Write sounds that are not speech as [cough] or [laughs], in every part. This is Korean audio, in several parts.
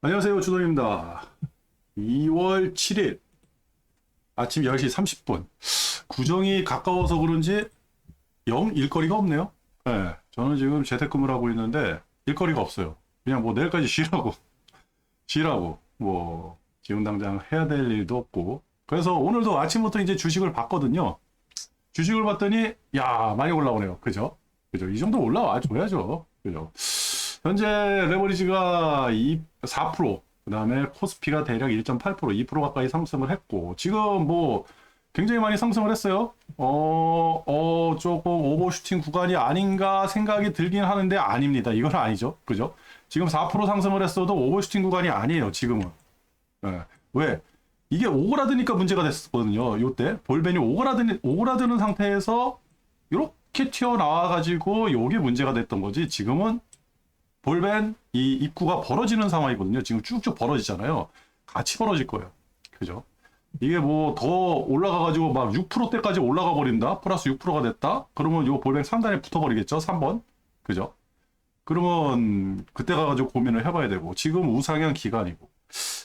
안녕하세요. 주동입니다. 2월 7일 아침 10시 30분. 구정이 가까워서 그런지 영 일거리가 없네요. 네, 저는 지금 재택근무를 하고 있는데 일거리가 없어요. 그냥 뭐 내일까지 쉬라고. 쉬라고. 뭐 지금 당장 해야 될 일도 없고. 그래서 오늘도 아침부터 이제 주식을 봤거든요. 주식을 봤더니 야 많이 올라오네요. 그죠? 그죠? 이 정도 올라와 줘야죠. 그죠? 현재 레버리지가 2, 4%, 그 다음에 코스피가 대략 1.8%, 2% 가까이 상승을 했고, 지금 뭐 굉장히 많이 상승을 했어요. 어, 어, 조금 오버슈팅 구간이 아닌가 생각이 들긴 하는데 아닙니다. 이건 아니죠. 그죠? 지금 4% 상승을 했어도 오버슈팅 구간이 아니에요. 지금은. 예. 왜? 이게 오그라드니까 문제가 됐었거든요. 요때 볼벤이 오그라드는 오그라드는 상태에서 이렇게 튀어나와가지고 요게 문제가 됐던 거지. 지금은 볼벤 이 입구가 벌어지는 상황이거든요. 지금 쭉쭉 벌어지잖아요. 같이 벌어질 거예요. 그죠? 이게 뭐 더 올라가가지고 막 6%대까지 올라가 버린다? 플러스 6%가 됐다? 그러면 요 볼벤 상단에 붙어버리겠죠? 3번. 그죠? 그러면 그때 가가지고 고민을 해봐야 되고 지금 우상향 기간이고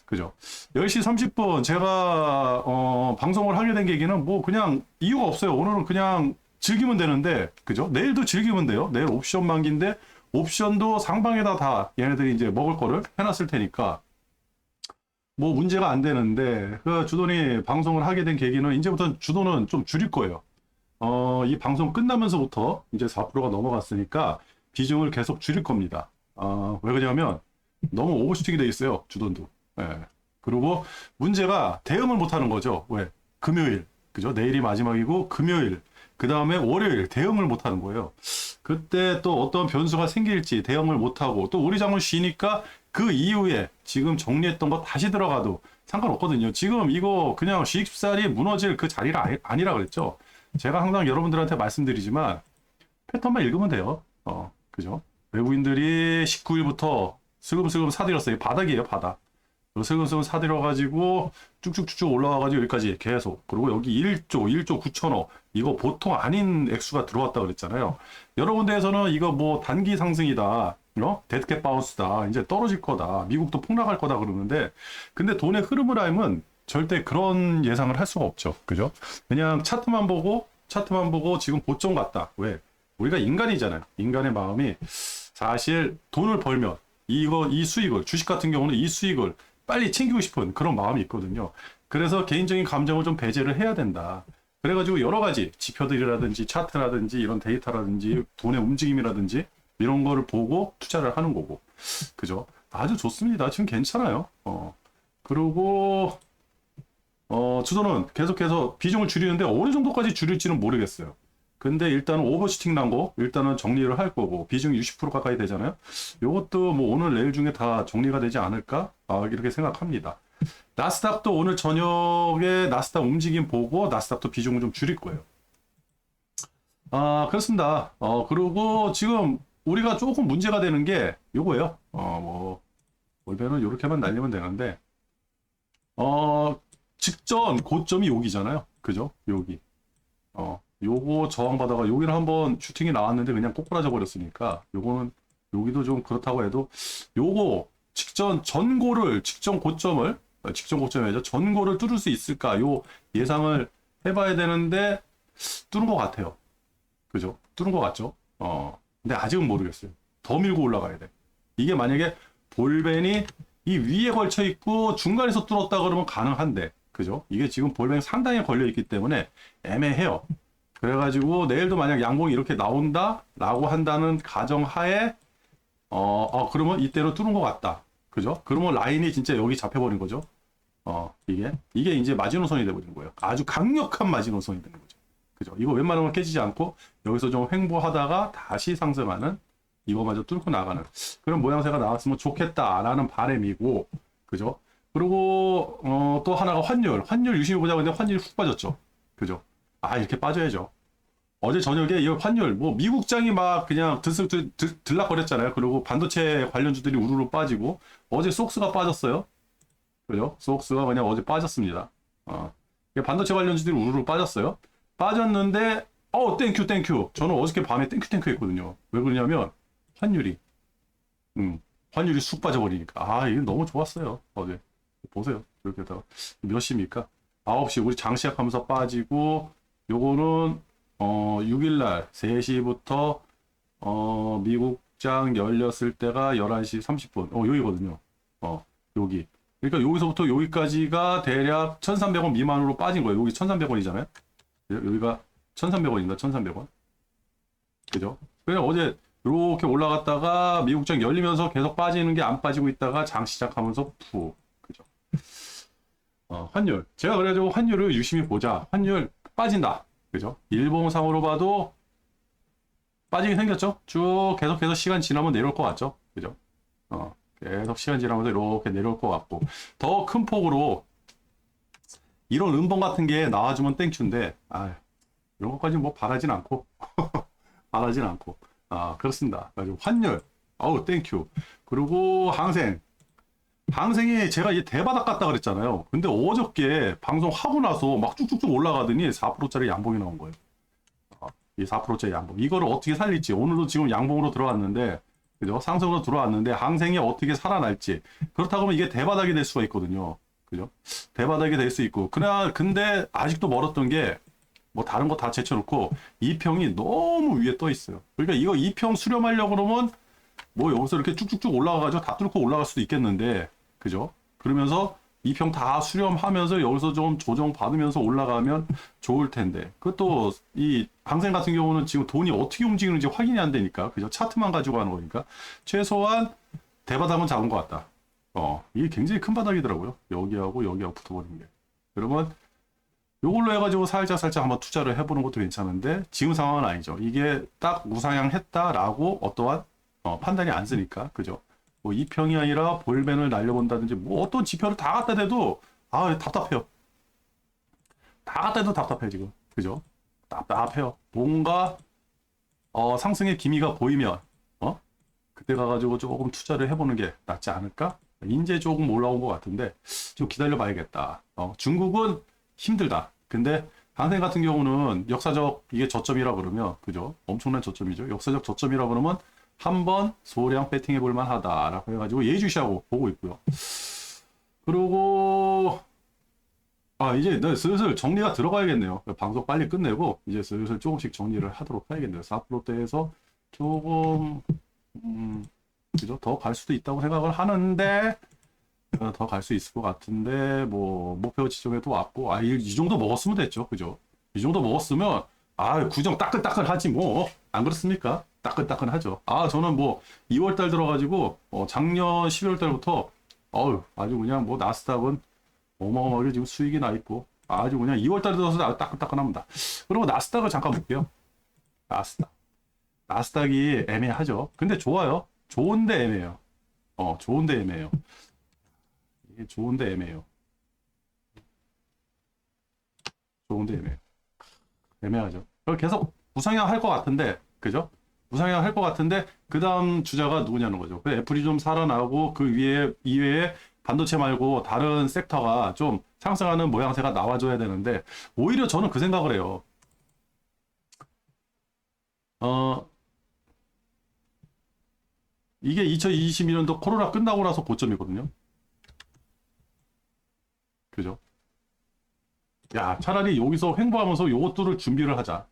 그죠? 10시 30분 제가 어, 방송을 하게 된 계기는 뭐 그냥 이유가 없어요. 오늘은 그냥 즐기면 되는데 그죠? 내일도 즐기면 돼요. 내일 옵션 만기인데 옵션도 상방에다 다 얘네들이 이제 먹을 거를 해놨을 테니까 뭐 문제가 안 되는데 그 주돈이 방송을 하게 된 계기는 이제부터 주돈은 좀 줄일 거예요. 어, 이 방송 끝나면서부터 이제 4%가 넘어갔으니까 비중을 계속 줄일 겁니다. 어, 왜 그러냐면 너무 오버슈팅이 돼 있어요. 주돈도. 예. 그리고 문제가 대응을 못 하는 거죠. 왜? 금요일. 그죠? 내일이 마지막이고 금요일. 그 다음에 월요일 대응을 못 하는 거예요. 그때 또 어떤 변수가 생길지 대응을 못 하고 또 우리 장을 쉬니까 그 이후에 지금 정리했던 거 다시 들어가도 상관없거든요. 지금 이거 그냥 주식살이 무너질 그 자리가 아니, 아니 라 그랬죠. 제가 항상 여러분들한테 말씀드리지만 패턴만 읽으면 돼요. 어, 그죠? 외국인들이 19일부터 슬금슬금 사들였어요. 바닥이에요, 바닥. 슬금슬금 사들여 가지고 쭉쭉쭉쭉 올라와 가지고 여기까지 계속. 그리고 여기 1조, 1조 9천억. 이거 보통 아닌 액수가 들어왔다 그랬잖아요. 여러 군데에서는 이거 뭐 단기 상승이다. 어? 데드캣 바운스다. 이제 떨어질 거다. 미국도 폭락할 거다 그러는데 근데 돈의 흐름을 알면 절대 그런 예상을 할 수가 없죠. 그죠? 그냥 차트만 보고 차트만 보고 지금 고점 같다. 왜? 우리가 인간이잖아요. 인간의 마음이 사실 돈을 벌면 이거 이 수익을 주식 같은 경우는 이 수익을 빨리 챙기고 싶은 그런 마음이 있거든요. 그래서 개인적인 감정을 좀 배제를 해야 된다. 그래가지고 여러 가지 지표들이라든지 차트라든지 이런 데이터라든지 돈의 움직임이라든지 이런 거를 보고 투자를 하는 거고. 그죠? 아주 좋습니다. 지금 괜찮아요. 어. 그리고, 어, 주도는 계속해서 비중을 줄이는데 어느 정도까지 줄일지는 모르겠어요. 근데 일단 오버슈팅 난 거 일단은 정리를 할 거고 비중이 60% 가까이 되잖아요. 요것도 뭐 오늘 내일 중에 다 정리가 되지 않을까? 아, 이렇게 생각합니다. 나스닥도 오늘 저녁에 나스닥 움직임 보고 나스닥도 비중을 좀 줄일 거예요. 아, 그렇습니다. 어, 그리고 지금 우리가 조금 문제가 되는 게 요거예요. 어, 뭐, 올배는 요렇게만 날리면 되는데, 어, 직전 고점이 여기잖아요. 그죠? 여기. 어, 요거 저항받아가 여기를 한번 슈팅이 나왔는데 그냥 꼬꾸라져 버렸으니까 요거는 여기도 좀 그렇다고 해도 요거 직전 전고를 직전 고점을 어, 직전 고점이죠 전고를 뚫을 수 있을까? 요 예상을 해봐야 되는데 뚫은 것 같아요. 그죠? 뚫은 것 같죠? 어. 근데 아직은 모르겠어요. 더 밀고 올라가야 돼. 이게 만약에 볼벤이 이 위에 걸쳐 있고 중간에서 뚫었다 그러면 가능한데. 그죠? 이게 지금 볼벤 상단에 걸려 있기 때문에 애매해요 그래가지고 내일도 만약 양봉이 이렇게 나온다라고 한다는 가정하에 어, 어 그러면 이때로 뚫은 것 같다. 그죠? 그러면 라인이 진짜 여기 잡혀버린 거죠. 어 이게 이게 이제 마지노선이 돼버린 거예요. 아주 강력한 마지노선이 되는 거죠. 그죠? 이거 웬만하면 깨지지 않고 여기서 좀 횡보하다가 다시 상승하는 이거마저 뚫고 나가는 그런 모양새가 나왔으면 좋겠다라는 바람이고 그죠? 그리고 어, 또 하나가 환율 환율 유심히 보자 근데 환율이 훅 빠졌죠. 그죠? 아 이렇게 빠져야죠. 어제 저녁에 이 환율 뭐 미국장이 막 그냥 들락거렸잖아요. 그리고 반도체 관련주들이 우르르 빠지고 어제 속스가 빠졌어요. 그죠? 속스가 그냥 어제 빠졌습니다. 어. 반도체 관련주들이 우르르 빠졌어요. 빠졌는데 어 땡큐 땡큐. 저는 어저께 밤에 땡큐 땡큐 했거든요. 왜 그러냐면 환율이 음 환율이 쑥 빠져버리니까 아 이게 너무 좋았어요 어제 보세요 이렇게다가 몇 시입니까 9시 우리 장 시작하면서 빠지고 요거는 어 6일날 3시부터 어 미국장 열렸을 때가 11시 30분. 어 여기거든요. 어 여기. 그러니까 여기서부터 여기까지가 대략 1300원 미만으로 빠진 거예요. 여기 1300원이잖아요. 여기가 1300원입니다. 1300원. 그죠? 그냥 어제 이렇게 올라갔다가 미국장 열리면서 계속 빠지는 게 안 빠지고 있다가 장 시작하면서 푹 그죠? 어, 환율. 제가 그래가지고 환율을 유심히 보자. 환율 빠진다 그죠? 일봉상으로 봐도 빠지게 생겼죠? 쭉 계속해서 시간 지나면 내려올 것 같죠? 그죠? 어, 계속 시간 지나면서 이렇게 내려올 것 같고. 더 큰 폭으로 이런 음봉 같은 게 나와주면 땡큐인데 아 이런 것까지 뭐 바라진 않고. [laughs] 바라진 않고. 아 그렇습니다. 그래가지고 환율. 어우 땡큐. 그리고 항생 항생이 제가 이 대바닥 갔다 그랬잖아요. 근데 어저께 방송하고 나서 막 쭉쭉쭉 올라가더니 4%짜리 양봉이 나온 거예요. 아, 이 4%짜리 양봉. 이거를 어떻게 살릴지. 오늘도 지금 양봉으로 들어왔는데 그죠? 상승으로 들어왔는데 항생이 어떻게 살아날지. 그렇다고 하면 이게 대바닥이 될 수가 있거든요. 그죠? 대바닥이 될 수 있고. 그러나 근데 아직도 멀었던 게 뭐 다른 거 다 제쳐놓고 이평이 너무 위에 떠 있어요. 그러니까 이거 이평 수렴하려고 그러면 뭐 여기서 이렇게 쭉쭉쭉 올라가가지고 다 뚫고 올라갈 수도 있겠는데 그죠? 그러면서 이 평 다 수렴하면서 여기서 좀 조정 받으면서 올라가면 좋을 텐데 그것도 이 항생 같은 경우는 지금 돈이 어떻게 움직이는지 확인이 안 되니까 그죠? 차트만 가지고 하는 거니까 최소한 대바닥은 잡은 것 같다. 어 이게 굉장히 큰 바닥이더라고요. 여기하고 여기하고 붙어버린 게. 여러분 요걸로 해가지고 살짝 살짝 한번 투자를 해보는 것도 괜찮은데 지금 상황은 아니죠. 이게 딱 우상향 했다라고 어떠한 어, 판단이 안 쓰니까 그죠? 뭐 이평이 아니라 볼벤을 날려본다든지 뭐 어떤 지표를 다 갖다 대도 아 답답해요. 다 갖다 대도 답답해 지금 그죠? 답답해요. 뭔가 어, 상승의 기미가 보이면 어 그때 가가지고 조금 투자를 해보는 게 낫지 않을까? 인제 조금 올라온 것 같은데 좀 기다려봐야겠다. 어, 중국은 힘들다. 근데 항생 같은 경우는 역사적 이게 저점이라 그러면 그죠? 엄청난 저점이죠. 역사적 저점이라 그러면 한번 소량 배팅해 볼 만하다라고 해가지고 예주시하고 보고 있고요. 그리고 아 이제 네, 슬슬 정리가 들어가야겠네요. 방송 빨리 끝내고 이제 슬슬 조금씩 정리를 하도록 해야겠네요. 4%대에서 조금 음, 그죠? 더 갈 수도 있다고 생각을 하는데 더 갈 수 있을 것 같은데 뭐 목표 지점에도 왔고 아이 이 정도 먹었으면 됐죠 그죠 이 정도 먹었으면 아 구정 따끈따끈하지 뭐 안 그렇습니까 따끈따끈하죠 아 저는 뭐 2월 달 들어가지고 어, 작년 11월 달부터 어우 아주 그냥 뭐 나스닥은 어마어마하게 지금 수익이 나 있고 아주 그냥 2월 달 들어서 아주 따끈따끈합니다 그리고 나스닥을 잠깐 볼게요 나스닥 나스닥이 애매하죠 근데 좋아요 좋은데 애매해요 어 좋은데 애매해요 이게 좋은데 애매해요. 좋은데 애매해요. 애매하죠. 계속 우상향 할 것 같은데, 그죠? 우상향 할것 같은데, 그 다음 주자가 누구냐는 거죠. 그 애플이 좀 살아나고, 그 위에, 이외에 반도체 말고 다른 섹터가 좀 상승하는 모양새가 나와줘야 되는데, 오히려 저는 그 생각을 해요. 어, 이게 2022년도 코로나 끝나고 나서 고점이거든요. 그죠? 야, 차라리 여기서 횡보하면서 요것들을 준비를 하자.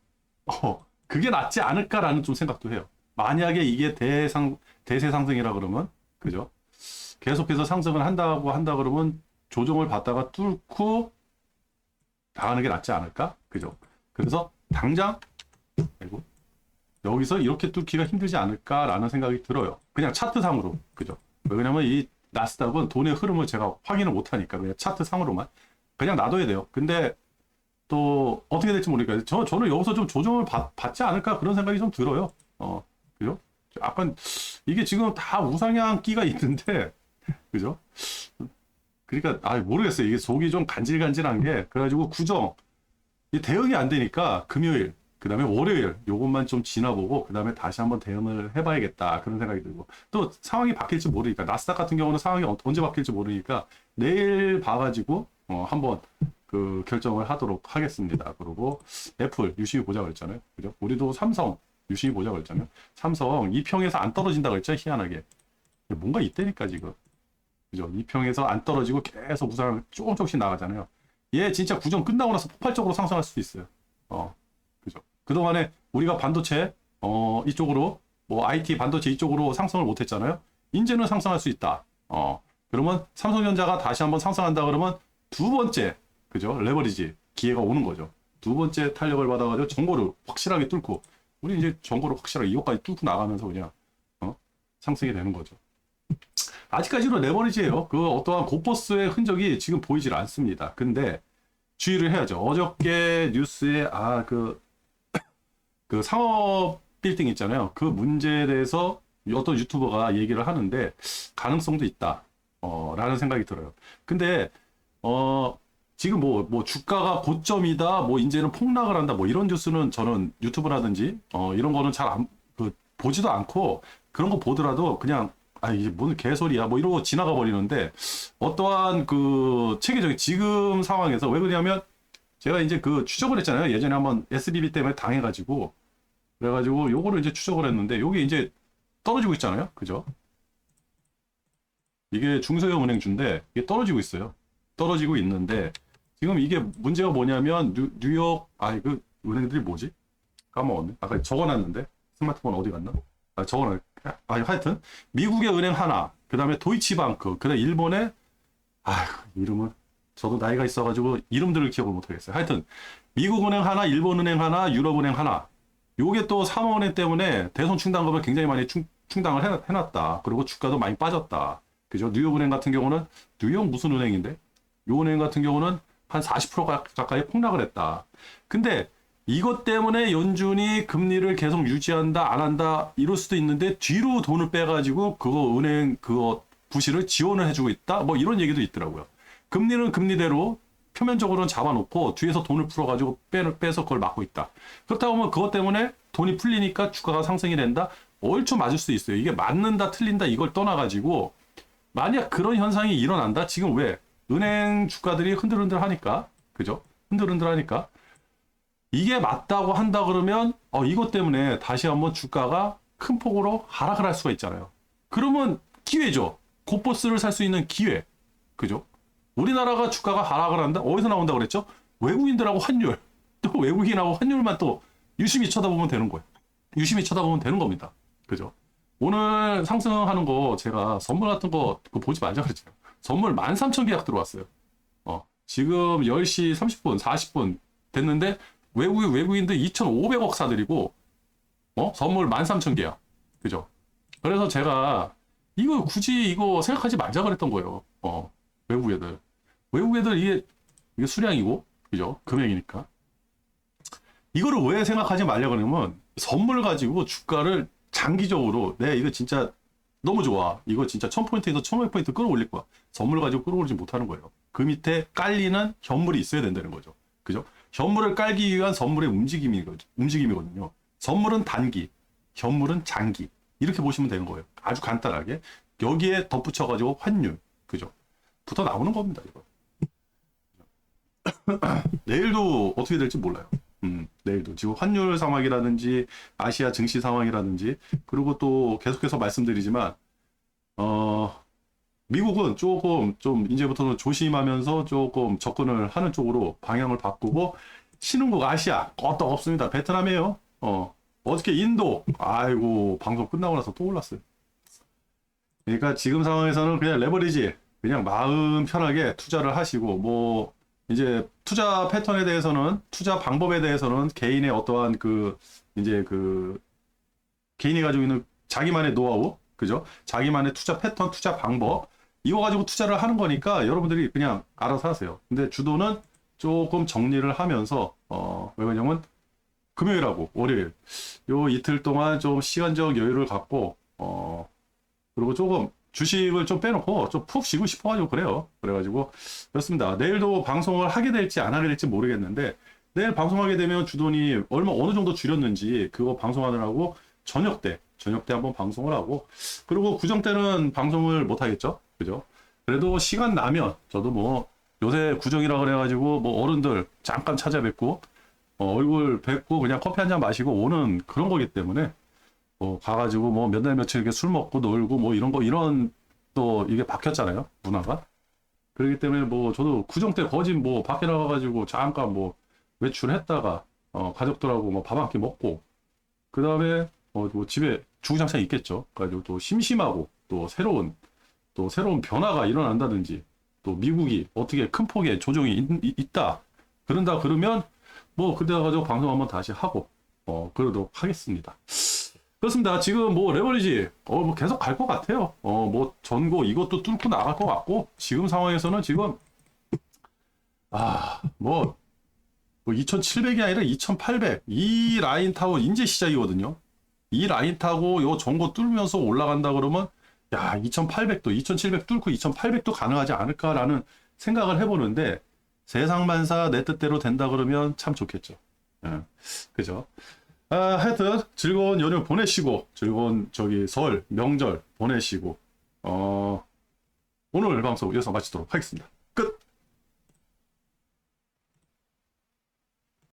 어, 그게 낫지 않을까라는 좀 생각도 해요. 만약에 이게 대상, 대세 상승이라 그러면, 그죠? 계속해서 상승을 한다고 한다 그러면 조정을 받다가 뚫고 나가는 게 낫지 않을까? 그죠? 그래서 당장, 아이고, 여기서 이렇게 뚫기가 힘들지 않을까라는 생각이 들어요. 그냥 차트상으로. 그죠? 왜냐면 이 나스닥은 돈의 흐름을 제가 확인을 못하니까 그냥 차트 상으로만 그냥 놔둬야 돼요. 근데 또 어떻게 될지 모르니까 저 저는 여기서 좀 조정을 받, 받지 않을까 그런 생각이 좀 들어요. 어 그죠? 약간 이게 지금 다 우상향 끼가 있는데 [laughs] 그죠? 그러니까 아 모르겠어요. 이게 속이 좀 간질간질한 게 그래가지고 구정 이 대응이 안 되니까 금요일 그 다음에 월요일 요것만 좀 지나보고 그 다음에 다시 한번 대응을 해봐야겠다 그런 생각이 들고 또 상황이 바뀔지 모르니까 나스닥 같은 경우는 상황이 어- 언제 바뀔지 모르니까 내일 봐가지고 어, 한번 그 결정을 하도록 하겠습니다. 그리고 애플 유심히 보자 그랬잖아요. 그죠? 우리도 삼성 유심히 보자 그랬잖아요. 삼성 2평에서 안 떨어진다 그랬죠. 희한하게 뭔가 있다니까 지금. 그죠? 2평에서 안 떨어지고 계속 우상 조금 조금씩 나가잖아요. 얘 진짜 구정 끝나고 나서 폭발적으로 상승할 수도 있어요. 어, 그죠? 그동안에 우리가 반도체, 어, 이쪽으로, 뭐, IT 반도체 이쪽으로 상승을 못 했잖아요. 이제는 상승할 수 있다. 어, 그러면 삼성전자가 다시 한번 상승한다 그러면 두 번째, 그죠? 레버리지 기회가 오는 거죠. 두 번째 탄력을 받아가지고 정보를 확실하게 뚫고, 우리 이제 정보를 확실하게 이것까지 뚫고 나가면서 그냥, 어, 상승이 되는 거죠. 아직까지도 레버리지예요. 그 어떠한 고버스의 흔적이 지금 보이질 않습니다. 근데 주의를 해야죠. 어저께 뉴스에 아그 [coughs] 그 상업 빌딩 있잖아요. 그 문제에 대해서 어떤 유튜버가 얘기를 하는데 가능성도 있다. 어, 라는 생각이 들어요. 근데 어 지금 뭐 뭐 주가가 고점이다. 뭐 이제는 폭락을 한다. 뭐 이런 뉴스는 저는 유튜브라든지 어 이런 거는 잘 안 그 보지도 않고 그런 거 보더라도 그냥 아 이게 뭔 개소리야 뭐 이러고 지나가 버리는데 어떠한 그 체계적인 지금 상황에서 왜 그러냐면 제가 이제 그 추적을 했잖아요 예전에 한번 SBB 때문에 당해가지고 그래가지고 요거를 이제 추적을 했는데 요게 이제 떨어지고 있잖아요 그죠 이게 중소형 은행주인데 이게 떨어지고 있어요 떨어지고 있는데 지금 이게 문제가 뭐냐면 뉴, 뉴욕 아이 그 은행들이 뭐지 까먹었네 아까 적어놨는데 스마트폰 어디 갔나 아 적어놨 아 하여튼 미국의 은행 하나, 그 다음에 도이치방크, 그 다음에 일본의, 아 이름은, 저도 나이가 있어가지고 이름들을 기억을 못하겠어요. 하여튼, 미국 은행 하나, 일본 은행 하나, 유럽 은행 하나, 요게 또 사모은행 때문에 대손 충당금을 굉장히 많이 충, 충당을 해놨, 해놨다. 그리고 주가도 많이 빠졌다. 그죠? 뉴욕 은행 같은 경우는, 뉴욕 무슨 은행인데? 요 은행 같은 경우는 한 40% 가- 가까이 폭락을 했다. 근데, 이것 때문에 연준이 금리를 계속 유지한다, 안 한다, 이럴 수도 있는데, 뒤로 돈을 빼가지고, 그거 은행, 그거 부실을 지원을 해주고 있다? 뭐 이런 얘기도 있더라고요. 금리는 금리대로 표면적으로는 잡아놓고, 뒤에서 돈을 풀어가지고 빼, 빼서 그걸 막고 있다. 그렇다고 하면 그것 때문에 돈이 풀리니까 주가가 상승이 된다? 얼추 맞을 수 있어요. 이게 맞는다, 틀린다, 이걸 떠나가지고, 만약 그런 현상이 일어난다? 지금 왜? 은행 주가들이 흔들흔들 하니까, 그죠? 흔들흔들 하니까, 이게 맞다고 한다 그러면 어 이것 때문에 다시 한번 주가가 큰 폭으로 하락을 할 수가 있잖아요. 그러면 기회죠. 고버스를 살 수 있는 기회. 그죠? 우리나라가 주가가 하락을 한다. 어디서 나온다 그랬죠? 외국인들하고 환율. 또 외국인하고 환율만 또 유심히 쳐다보면 되는 거예요. 유심히 쳐다보면 되는 겁니다. 그죠? 오늘 상승하는 거 제가 선물 같은 거 보지 말자 그랬잖아요. 선물 13,000 계약 들어왔어요. 어, 지금 10시 30분, 40분 됐는데 외국 외국인들 2,500억 사들이고 어 선물 13,000개야. 그죠? 그래서 제가 이거 굳이 이거 생각하지 말자 그랬던 거예요. 어 외국 애들 외국 애들 이게 이게 수량이고 그죠? 금액이니까 이거를 왜 생각하지 말려 그러면 선물 가지고 주가를 장기적으로 내 이거 진짜 너무 좋아. 이거 진짜 1000포인트에서 1500포인트 끌어올릴 거야. 선물 가지고 끌어올리지 못하는 거예요. 그 밑에 깔리는 현물이 있어야 된다는 거죠. 그죠? 현물을 깔기 위한 선물의 움직임이, 움직임이거든요. 선물은 단기, 현물은 장기. 이렇게 보시면 되는 거예요. 아주 간단하게. 여기에 덧붙여가지고 환율. 그죠? 붙어 나오는 겁니다, 이거. [coughs] 내일도 어떻게 될지 몰라요. 음, 내일도. 지금 환율 상황이라든지, 아시아 증시 상황이라든지, 그리고 또 계속해서 말씀드리지만, 어, 미국은 조금 좀 이제부터는 조심하면서 조금 접근을 하는 쪽으로 방향을 바꾸고 신흥국 아시아 껐떡 없습니다. 베트남이에요. 어 어저께 인도 아이고 방송 끝나고 나서 또 올랐어요. 그러니까 지금 상황에서는 그냥 레버리지 그냥 마음 편하게 투자를 하시고 뭐 이제 투자 패턴에 대해서는 투자 방법에 대해서는 개인의 어떠한 그 이제 그 개인이 가지고 있는 자기만의 노하우 그죠? 자기만의 투자 패턴, 투자 방법 이거 가지고 투자를 하는 거니까 여러분들이 그냥 알아서 하세요. 근데 주도는 조금 정리를 하면서 어 왜냐면 금요일하고 월요일 요 이틀 동안 좀 시간적 여유를 갖고 어 그리고 조금 주식을 좀 빼놓고 좀 푹 쉬고 싶어가지고 그래요. 그래가지고 그렇습니다. 내일도 방송을 하게 될지 안 하게 될지 모르겠는데 내일 방송하게 되면 주돈이 얼마 어느 정도 줄였는지 그거 방송하느라고 저녁 때 저녁 때 한번 방송을 하고 그리고 구정 때는 방송을 못 하겠죠. 그죠? 그래도 시간 나면 저도 뭐 요새 구정이라 그래가지고 뭐 어른들 잠깐 찾아뵙고 어, 얼굴 뵙고 그냥 커피 한 잔 마시고 오는 그런 거기 때문에 어, 가가지고 뭐 몇 날 며칠 이렇게 술 먹고 놀고 뭐 이런 거 이런 또 이게 박혔잖아요 문화가. 그렇기 때문에 뭐 저도 구정 때 거진 뭐 밖에 나가가지고 잠깐 뭐 외출했다가 어, 가족들하고 뭐 밥 한 끼 먹고. 그 다음에 어, 뭐 집에 주구장창 있겠죠. 그래가지고 또 심심하고 또 새로운 또 새로운 변화가 일어난다든지 또 미국이 어떻게 큰 폭의 조정이 있, 있다. 그런다 그러면 뭐 그때 가지고 방송 한번 다시 하고 어 그러도록 하겠습니다. 그렇습니다. 지금 뭐 레버리지 어 뭐 계속 갈 것 같아요. 어 뭐 전고 이것도 뚫고 나갈 것 같고 지금 상황에서는 지금 아뭐 뭐 2,700이 아니라 2,800 이 라인 타고 이제 시작이거든요. 이 라인 타고 요 전고 뚫으면서 올라간다 그러면 야 2,800도 2,700 뚫고 2,800도 가능하지 않을까라는 생각을 해 보는데 세상 만사 내 뜻대로 된다 그러면 참 좋겠죠. 예, 그죠? 아, 하여튼 즐거운 연휴 보내시고 즐거운 저기 설 명절 보내시고 어 오늘 방송 여기서 마치도록 하겠습니다.